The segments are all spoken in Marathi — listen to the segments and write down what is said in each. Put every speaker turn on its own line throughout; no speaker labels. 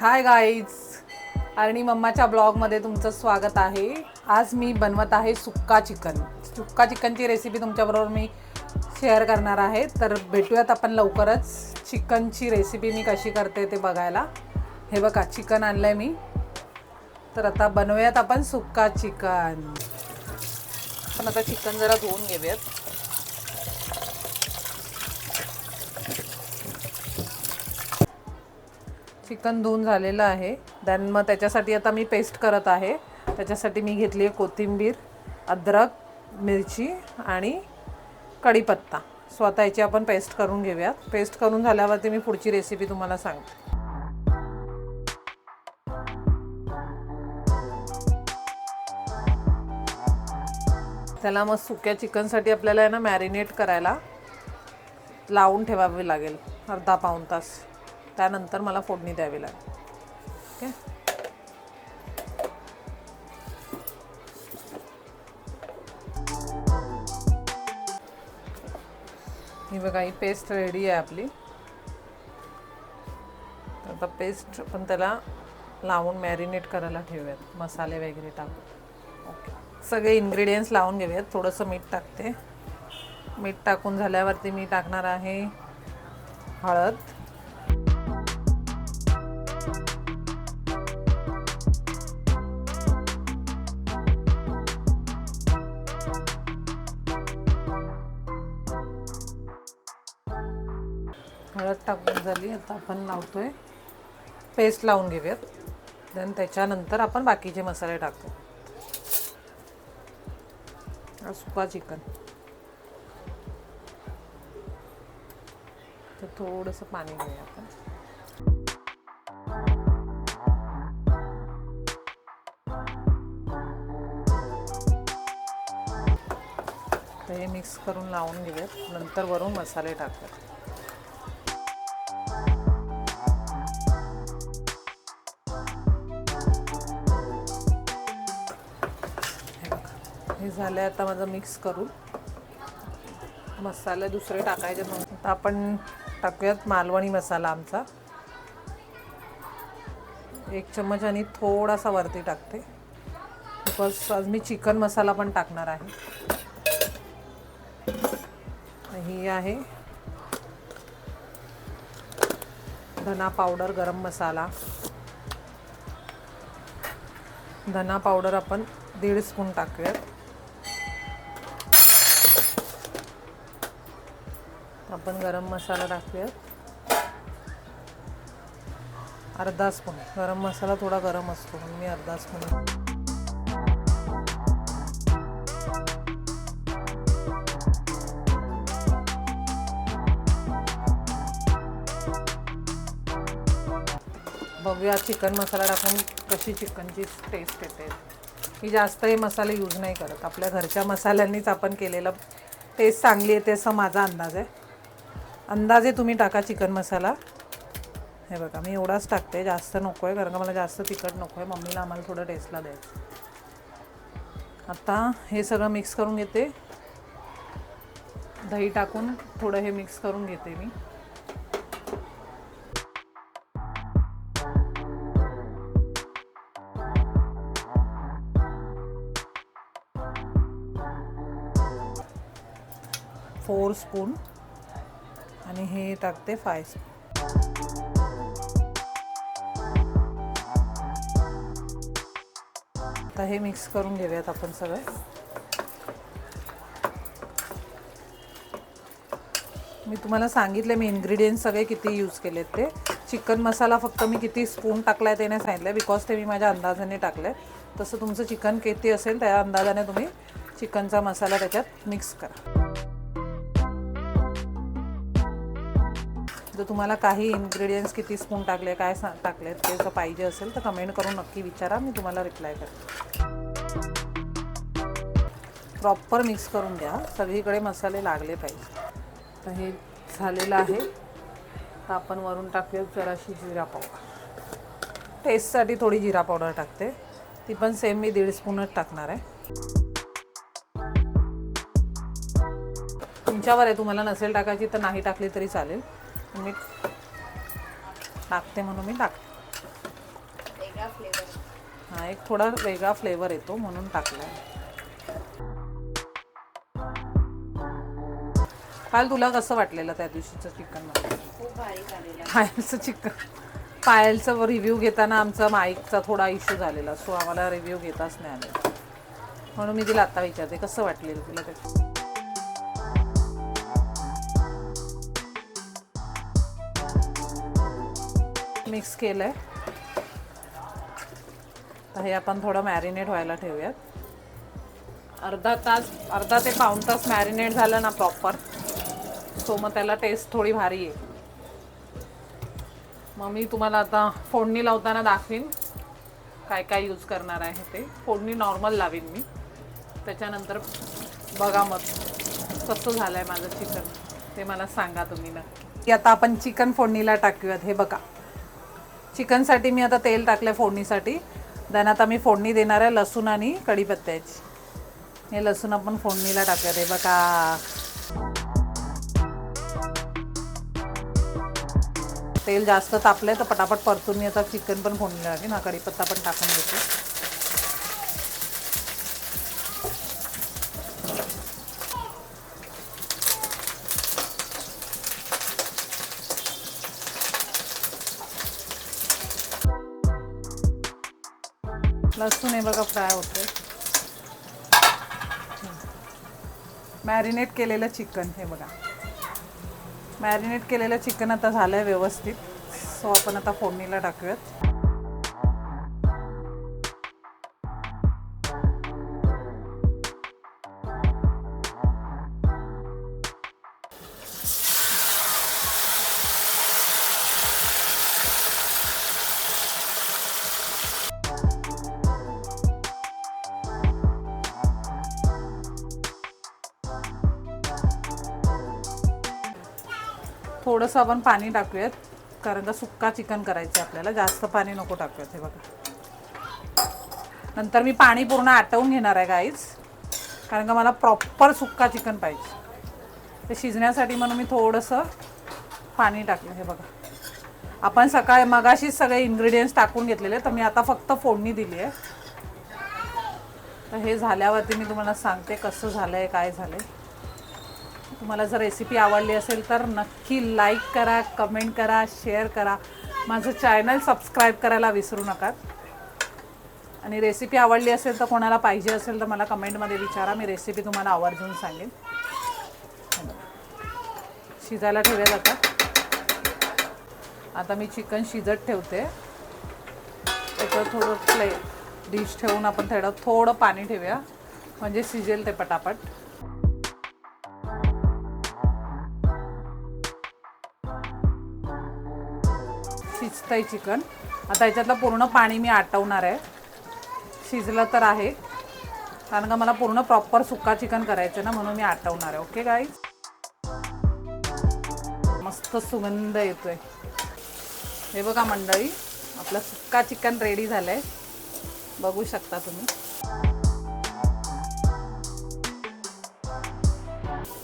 हाय गाईज आणि मम्माच्या ब्लॉगमध्ये तुमचं स्वागत आहे. आज मी बनवत आहे सुक्का चिकन. सुक्का चिकनची रेसिपी तुमच्याबरोबर मी शेअर करणार आहे. तर भेटूयात आपण लवकरच. चिकनची रेसिपी मी कशी करते ते बघायला. हे बघा चिकन आणलं आहे मी. तर आता बनवूयात आपण सुक्का चिकन. पण आता चिकन जरा धुवून घेऊयात. चिकन धुवून झालेलं आहे. देन मग त्याच्यासाठी आता मी पेस्ट करत आहे. त्याच्यासाठी मी घेतली आहे कोथिंबीर अद्रक मिरची आणि कढीपत्ता. स्वतः याची आपण पेस्ट करून घेऊयात. पेस्ट करून झाल्यावरती मी पुढची रेसिपी तुम्हाला सांगते. त्याला मग सुक्या चिकनसाठी आपल्याला आहे ना मॅरिनेट करायला लावून ठेवावे लागेल. अर्धा पाऊण तास. त्यानंतर मला फोडणी द्यावी लागेल. ओके? ही बघा ही पेस्ट रेडी आहे आपली. तर आता पेस्ट पण त्याला लावून मॅरिनेट करायला ठेवूयात. मसाले वगैरे टाकून. ओके. सगळे इन्ग्रेडियंट्स लावून घेऊयात. थोडंसं मीठ टाकते. मीठ टाकून झाल्यावरती मी टाकणार आहे हळद. हळद टाकून झाली आता आपण लावतो आहे पेस्ट लावून घेऊयात. देन त्याच्यानंतर आपण बाकीचे मसाले टाकतो सुका चिकन. तर थोडंसं पाणी घेऊया आपण. हे मिक्स करून लावून घेऊयात. नंतर वरून मसाले टाकतात झालं आहे आता माझं मिक्स करून मसाले दुसरे टाकायचे म्हणून. आता आपण टाकूयात मालवणी मसाला आमचा. एक चम्मच आणि थोडासा वरती टाकते. बिकॉज आज मी चिकन मसाला पण टाकणार आहे. ही आहे धना पावडर गरम मसाला. धना पावडर आपण दीड स्पून टाकूयात. आपण गरम मसाला टाकूयात. अर्धा स्पून. गरम मसाला थोडा गरम असतो म्हणून मी अर्धा स्पून बघूया चिकन मसाला टाकून कशी चिकनची टेस्ट येते. मी जास्त हे मसाले यूज नाही करत. आपल्या घरच्या मसाल्यांनीच आपण केलेलं टेस्ट चांगली येते असं माझा अंदाज आहे. अंदाजे तुम्ही टाका चिकन मसाला. हे बघा मी एवढाच टाकते जास्त नको आहे कारण का मला जास्त तिखट नको आहे मम्मीला आम्हाला थोडं टेस्टला द्यायचं. आता हे सगळं मिक्स करून घेते. दही टाकून थोडं हे मिक्स करून घेते मी. फोर स्पून आणि हे टाकते फाय आता हे मिक्स करून घेऊयात आपण सगळं. मी तुम्हाला सांगितले मी इन्ग्रेडियंट्स सगळे किती यूज केलेत ते. चिकन मसाला फक्त मी किती स्पून टाकला आहे ते नाही सांगितलं बिकॉज ते मी माझ्या अंदाजाने टाकलं आहे तसं तुमचं चिकन किती असेल त्या अंदाजाने तुम्ही चिकनचा मसाला त्याच्यात मिक्स करा. जर तुम्हाला काही इन्ग्रेडियंट्स किती स्पून टाकले काय सा टाकले ते जर पाहिजे असेल तर कमेंट करून नक्की विचारा मी तुम्हाला रिप्लाय करते. प्रॉपर मिक्स करून द्या सगळीकडे मसाले लागले पाहिजे. तर हे झालेलं आहे. तर आपण वरून टाकूया जराशी जिरा पावडर. टेस्टसाठी थोडी जिरा पावडर टाकते. ती पण सेम मी दीड स्पूनच टाकणार आहे. तुमच्यावर आहे तुम्हाला नसेल टाकायची तर नाही टाकली तरी चालेल. मी टाकते म्हणून मी टाकते हा एक थोडा वेगळा फ्लेवर येतो म्हणून टाकलाय. काल तुला कसं वाटलेलं त्या दिवशीचं चिकन पायलचं चिकन पायलचं रिव्ह्यू घेताना आमचा माईकचा थोडा इश्यू झालेला सो आम्हाला रिव्ह्यू घेताच नाही आले. म्हणून मी तिला आता विचारते कसं वाटलेलं तुला ते मिक्स केलंय. तर हे आपण थोडं मॅरिनेट व्हायला ठेवूयात. अर्धा तास अर्धा ते पाऊण तास मॅरिनेट झालं ना प्रॉपर सो मग त्याला टेस्ट थोडी भारी येईल. मग मी तुम्हाला आता फोडणी लावताना दाखवीन काय काय यूज करणार आहे ते. फोडणी नॉर्मल लावीन मी. त्याच्यानंतर बघा मग कसं झालं आहे माझं चिकन ते मला सांगा तुम्ही नक्की. आता आपण चिकन फोडणीला टाकूयात हे बघा. चिकनसाठी मी आता तेल टाकलं आहे फोडणीसाठी. देन आता मी फोडणी देणार आहे लसूण आणि कढीपत्त्याची. हे लसूण आपण फोडणीला टाकूयात. हे बघा. तेल जास्त तापलं आहे तर पटापट परतून मी आता चिकन पण फोडणी लागेल. ना कढीपत्ता पण टाकून घेते. लसूण हे बघा फ्राय होते मॅरिनेट केलेलं चिकन हे बघा. मॅरिनेट केलेलं चिकन आता झालं आहे व्यवस्थित. सो आपण आता फोडणीला टाकूयात. थोडंसं आपण पाणी टाकूयात. कारण का सुक्का चिकन करायचं आहे आपल्याला. जास्त पाणी नको टाकूयात हे बघा. नंतर मी पाणी पूर्ण आटवून घेणार आहे गाईज कारण का मला प्रॉपर सुक्का चिकन पाहिजे. ते शिजण्यासाठी म्हणून मी थोडंसं पाणी टाकलं हे बघा. आपण सकाळी मगाशीच सगळे इन्ग्रेडियंट्स टाकून घेतलेले तर मी आता फक्त फोडणी दिली आहे. तर हे झाल्यावरती मी तुम्हाला सांगते कसं झालं आहे काय झालं आहे तुम्हाला जर रेसिपी आवडली असेल तर नक्की लाईक करा कमेंट करा शेअर करा. माझं चॅनल सबस्क्राईब करायला विसरू नका. आणि रेसिपी आवडली असेल तर कोणाला पाहिजे असेल तर मला कमेंटमध्ये विचारा. मी रेसिपी तुम्हाला आवर्जून सांगेन. शिजायला ठेवल्या जातात आता मी चिकन शिजत ठेवते. त्याच्यावर थोडं प्ले डिश ठेवून आपण थोडं थोडं पाणी ठेवूया. म्हणजे शिजेल ते पटापट. शिजतंय चिकन. आता याच्यातलं पूर्ण पाणी मी आटवणार आहे. शिजलं तर आहे. कारण का मला पूर्ण प्रॉपर सुक्का चिकन करायचं ना म्हणून मी आटवणार आहे. ओके गाई मस्त सुगंध येतोय. हे बघा मंडळी आपलं सुक्का चिकन रेडी झालंय. बघू शकता तुम्ही.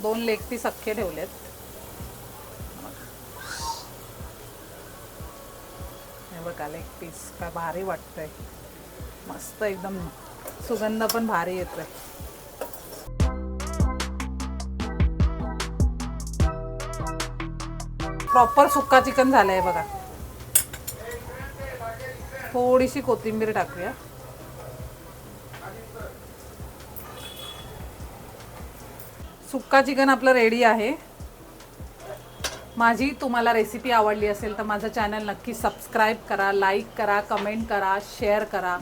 दोन लेग पीस अख्खे ठेवलेत. हे बघा लेग पीस काय भारी वाटतंय. मस्त एकदम सुगंध पण भारी येतोय. प्रॉपर सुक्का चिकन झालंय बघा. थोडीशी कोथिंबीर टाकूया. सुक्का चिकन आपलं रेडी आहे. माझी तुम्हाला रेसिपी आवडली असेल तर माझं चॅनल नक्की सबस्क्राईब करा लाईक करा कमेंट करा शेअर करा.